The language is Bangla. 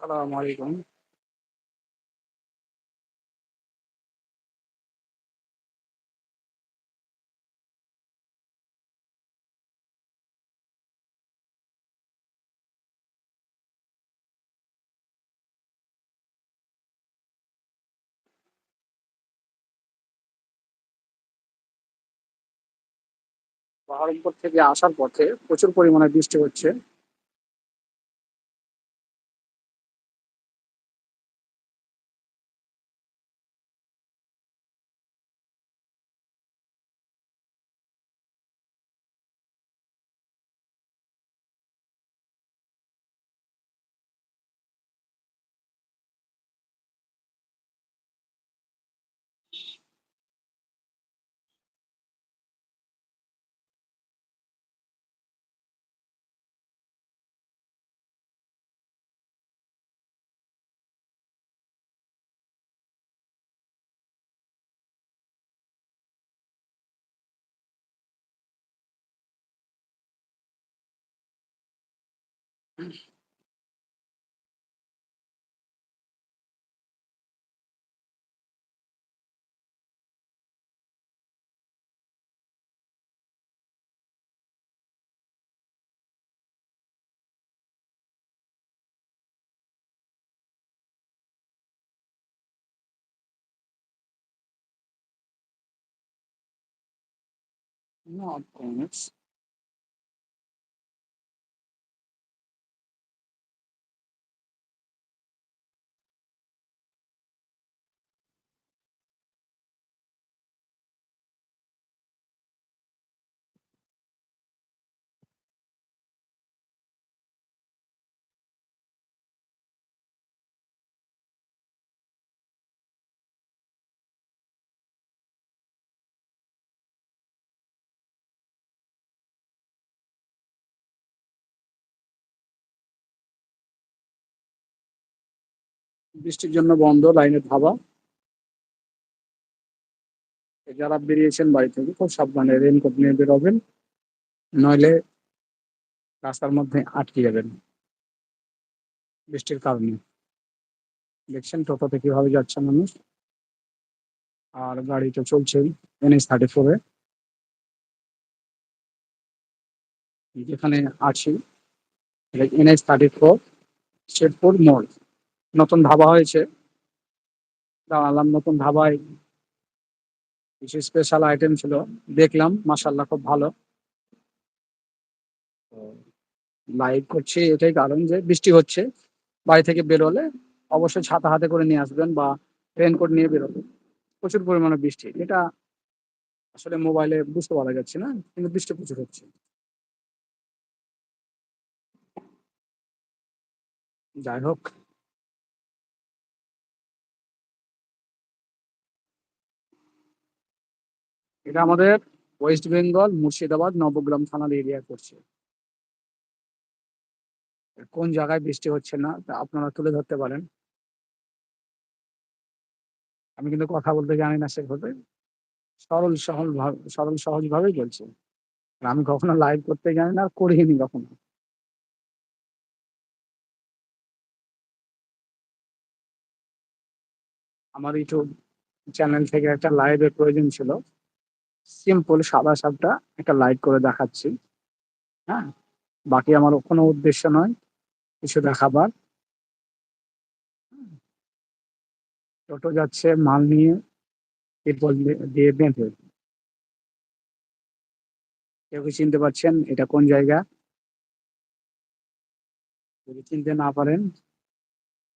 সালাম আলাইকুম। বহরমপুর থেকে আসার পথে প্রচুর পরিমাণে বৃষ্টি হচ্ছে। No, thanks. বৃষ্টির জন্য বন্ধ, লাইনের ধাবা। যারা বেরিয়েছেন বাড়ি থেকে খুব সাবধানে রেনকোট নিয়ে বেরোবেন। নইলে রাস্তার মধ্যে আটকে যাবেন। বৃষ্টির কারণে। দেখছেন টোটোতে কীভাবে যাচ্ছে মানুষ। আর গাড়ি তো চলছেই NH 34 এ। যেখানে আছি, এটা NH 34 শেরপুর মোড়। নতুন ধাবা হয়েছে। দাঁড়ালাম নতুন ধাবায় কিছু স্পেশাল আইটেম ছিল। দেখলাম, মাশাআল্লাহ খুব ভালো। লাইভ করছি, এটাই কারণ যে বৃষ্টি হচ্ছে। বাড়ি থেকে বেরোলে অবশ্যই ছাতা হাতে করে নিয়ে আসবেন বা রেইনকোট নিয়ে বেরোবেন। প্রচুর পরিমাণে বৃষ্টি। এটা আসলে মোবাইলে বুঝতে পারা যাচ্ছে না। কিন্তু বৃষ্টি প্রচুর হচ্ছে। যাই হোক। এটা আমাদের ওয়েস্ট বেঙ্গল, মুর্শিদাবাদ, নবগ্রাম থানার এরিয়ায় পড়ছে। কোন জায়গায় বৃষ্টি হচ্ছে না, তা আপনারা তুলে ধরতে পারেন। আমি কিন্তু কথা বলতে জানি না সেভাবে। সরল সহল ভাব, সরল সহজ ভাবেই বলছি। আমি কখনো লাইভ করতে জানি না, আর করিনি কখনো। আমার ইউটিউব চ্যানেল থেকে একটা লাইভের প্রয়োজন ছিল। সিম্পল সাদা সাপটা একটা লাইট করে দেখাচ্ছি। হ্যাঁ? বাকি আমার কোনো উদ্দেশ্য নয়, কিছু দেখাবার। টোটো যাচ্ছে, মাল নিয়ে তিরপল দিয়ে বেঁধে। কেউ কি চিনতে পারছেন এটা কোন জায়গা? যদি চিনতে না পারেন